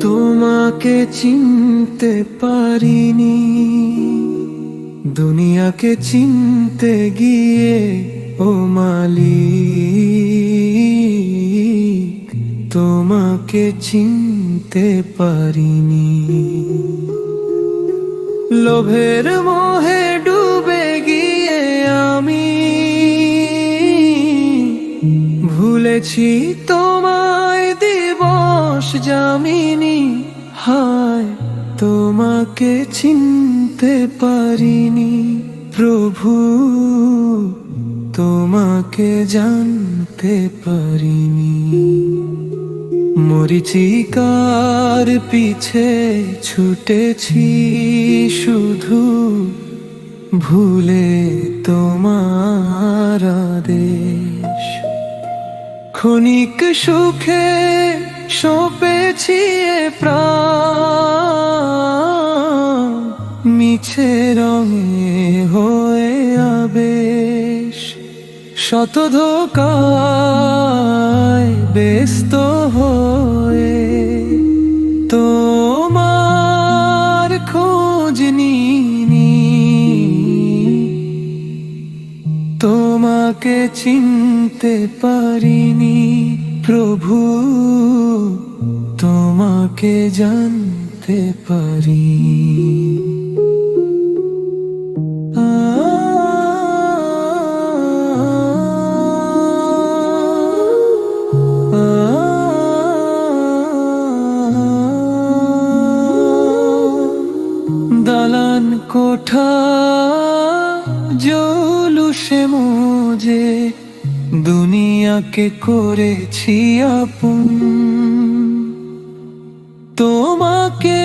তোমাকে চিনতে পারিনি। দুনিয়াকে চিনতে গিয়ে, ও মালিক, তোমাকে চিনতে পারিনি। লোভের মোহে ডুবে গিয়ে আমি ভুলেছি তোমায় দিবস জামিনী হায়, তোমাকে চিনতে পারিনি। প্রভু, তোমাকে জানতে পারিনি। মরিচিকার পিছে ছুটেছি শুধু ভুলে তোমার আদেশ। ক্ষণিক সুখে সপেছি প্রাণ। মিছে রঙে হয়ে আবেশ। শত ধোকায় ব্যস্ত হয়ে তোমার খোঁজ নিনি তোমাকে চিনতে পারিনি প্রভু, তোমাকে জানতে পারি দালান কোঠা জলুসে মুজে, দুনিয়াকে করেছি আপন। তোমাকে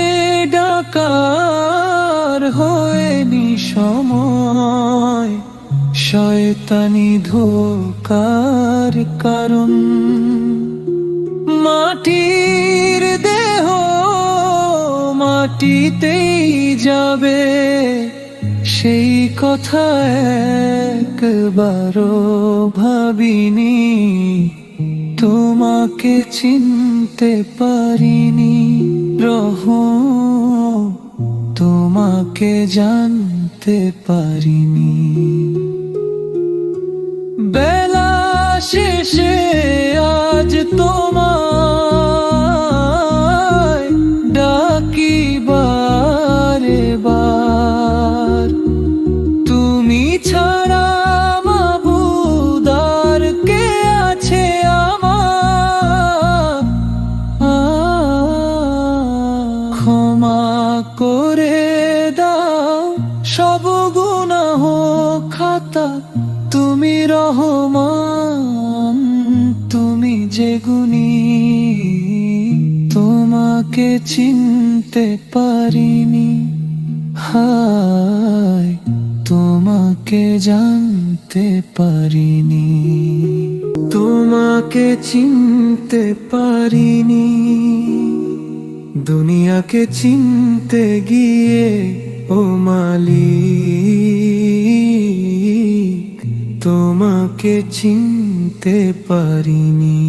ডাকার হয়নি সময়, শয়তানি ধোকার কারণ। মাটির মাটিতেই যাবে, সেই কথা একবারও ভাবিনি। তোমাকে চিনতে পারিনি রহ তোমাকে জানতে পারিনি। বেলা শেষে সব গুনাহ খাতা, তুমি রহমান, তুমি যে গুণী, তোমাকে চিনতে পারিনি। হায়, তোমাকে জানতে পারিনি। তোমাকে চিনতে পারিনি। দুনিয়াকে চিনতে গিয়ে ও মালিক তোমাকে চিনতে পারিনি।